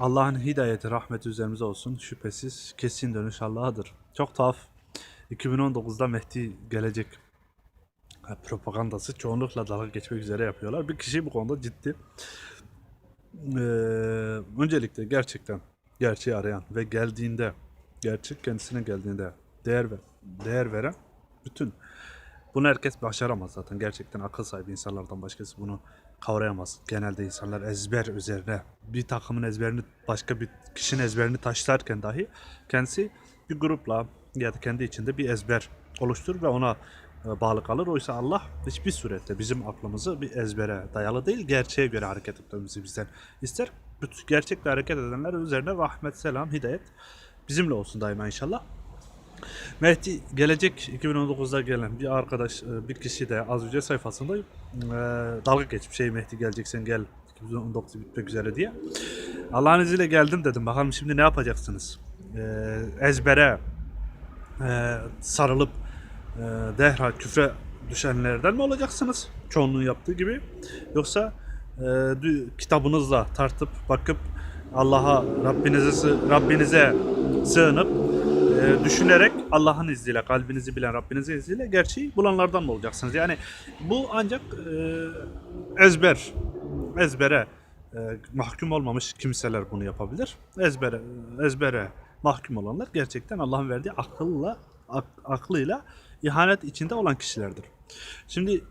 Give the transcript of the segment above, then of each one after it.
Allah'ın hidayeti, rahmeti üzerimize olsun. Şüphesiz kesin dönüş Allah'adır. Çok tuhaf. 2019'da Mehdi gelecek propagandası çoğunlukla dalga geçmek üzere yapıyorlar. Bir kişi bu konuda ciddi. Ee, öncelikle gerçekten gerçeği arayan ve geldiğinde gerçek kendisine geldiğinde değer ve değer veren bütün bunu herkes başaramaz zaten. Gerçekten akıl sahibi insanlardan başkası bunu kavrayamaz. Genelde insanlar ezber üzerine bir takımın ezberini başka bir kişinin ezberini taşlarken dahi kendisi bir grupla ya da kendi içinde bir ezber oluşturur ve ona e, bağlı kalır. Oysa Allah hiçbir surette bizim aklımızı bir ezbere dayalı değil, gerçeğe göre hareket etmemizi bizden ister. Gerçekle hareket edenler üzerine rahmet, selam, hidayet bizimle olsun daima inşallah. Mehdi gelecek 2019'da gelen bir arkadaş, e, bir kişi de az önce sayfasında e, dalga geçmiş şey Mehdi geleceksen gel 2019 bitmek üzere diye. Allah'ın izniyle geldim dedim. Bakalım şimdi ne yapacaksınız? E, ezbere e, sarılıp e, derhal küfre düşenlerden mi olacaksınız? Çoğunluğun yaptığı gibi. Yoksa kitabınızla tartıp bakıp Allah'a Rabbinize Rabbinize sığınıp e, düşünerek Allah'ın izniyle kalbinizi bilen Rabbinizin izniyle gerçeği bulanlardan mı olacaksınız? Yani bu ancak e, ezber ezbere e, mahkum olmamış kimseler bunu yapabilir. Ezbere ezbere mahkum olanlar gerçekten Allah'ın verdiği akılla ak- aklıyla ihanet içinde olan kişilerdir. Şimdi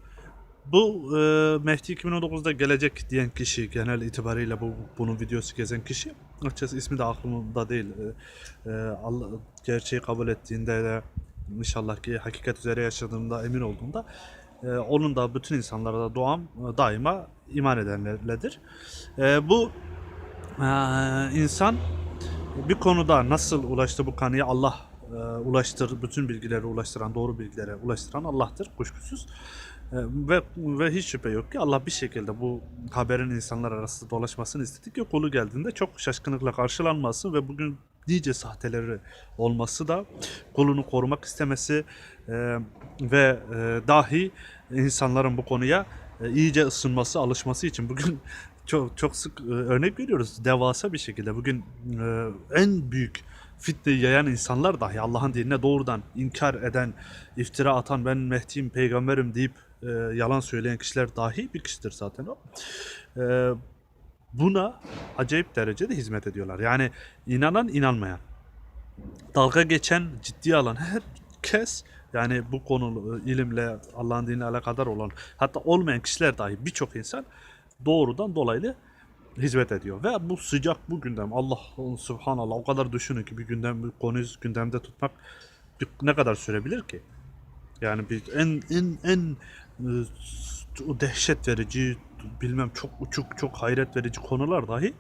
bu e, Mehdi 2019'da gelecek diyen kişi genel itibariyle bu bunun videosu gezen kişi açıkçası ismi de aklımda değil. E, e, Allah gerçeği kabul ettiğinde de inşallah ki hakikat üzere yaşadığında emin olduğunda e, onun da bütün insanlara da doğam e, daima iman edenlerledir. E, bu e, insan bir konuda nasıl ulaştı bu kanıya Allah e, ulaştır bütün bilgileri ulaştıran doğru bilgilere ulaştıran Allah'tır kuşkusuz. E, ve ve hiç şüphe yok ki Allah bir şekilde bu haberin insanlar arasında dolaşmasını istedi ki kolu geldiğinde çok şaşkınlıkla karşılanması ve bugün nice sahteleri olması da kulunu korumak istemesi e, ve e, dahi insanların bu konuya e, iyice ısınması, alışması için bugün çok çok sık e, örnek veriyoruz. Devasa bir şekilde bugün e, en büyük fitneyi yayan insanlar dahi Allah'ın dinine doğrudan inkar eden, iftira atan ben Mehdi'yim, peygamberim deyip e, yalan söyleyen kişiler dahi bir kişidir zaten o. E, buna acayip derecede hizmet ediyorlar. Yani inanan inanmayan, dalga geçen, ciddiye alan herkes yani bu konu e, ilimle Allah'ın dinine alakadar olan hatta olmayan kişiler dahi birçok insan doğrudan dolaylı hizmet ediyor. Ve bu sıcak bu gündem Allah subhanallah o kadar düşünün ki bir gündem bir konuyu gündemde tutmak ne kadar sürebilir ki? Yani bir en en en e, o dehşet verici bilmem çok uçuk çok hayret verici konular dahi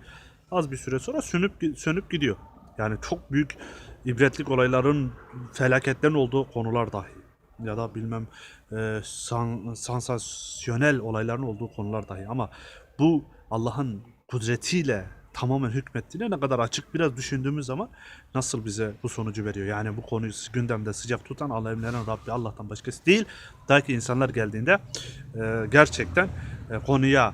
az bir süre sonra sönüp sönüp gidiyor. Yani çok büyük ibretlik olayların felaketlerin olduğu konular dahi ya da bilmem e, san, sansasyonel olayların olduğu konular dahi ama bu Allah'ın kudretiyle tamamen hükmettiğine ne kadar açık biraz düşündüğümüz zaman nasıl bize bu sonucu veriyor. Yani bu konuyu gündemde sıcak tutan alemlerin Rabbi Allah'tan başkası değil. Ta ki insanlar geldiğinde e, gerçekten e, konuya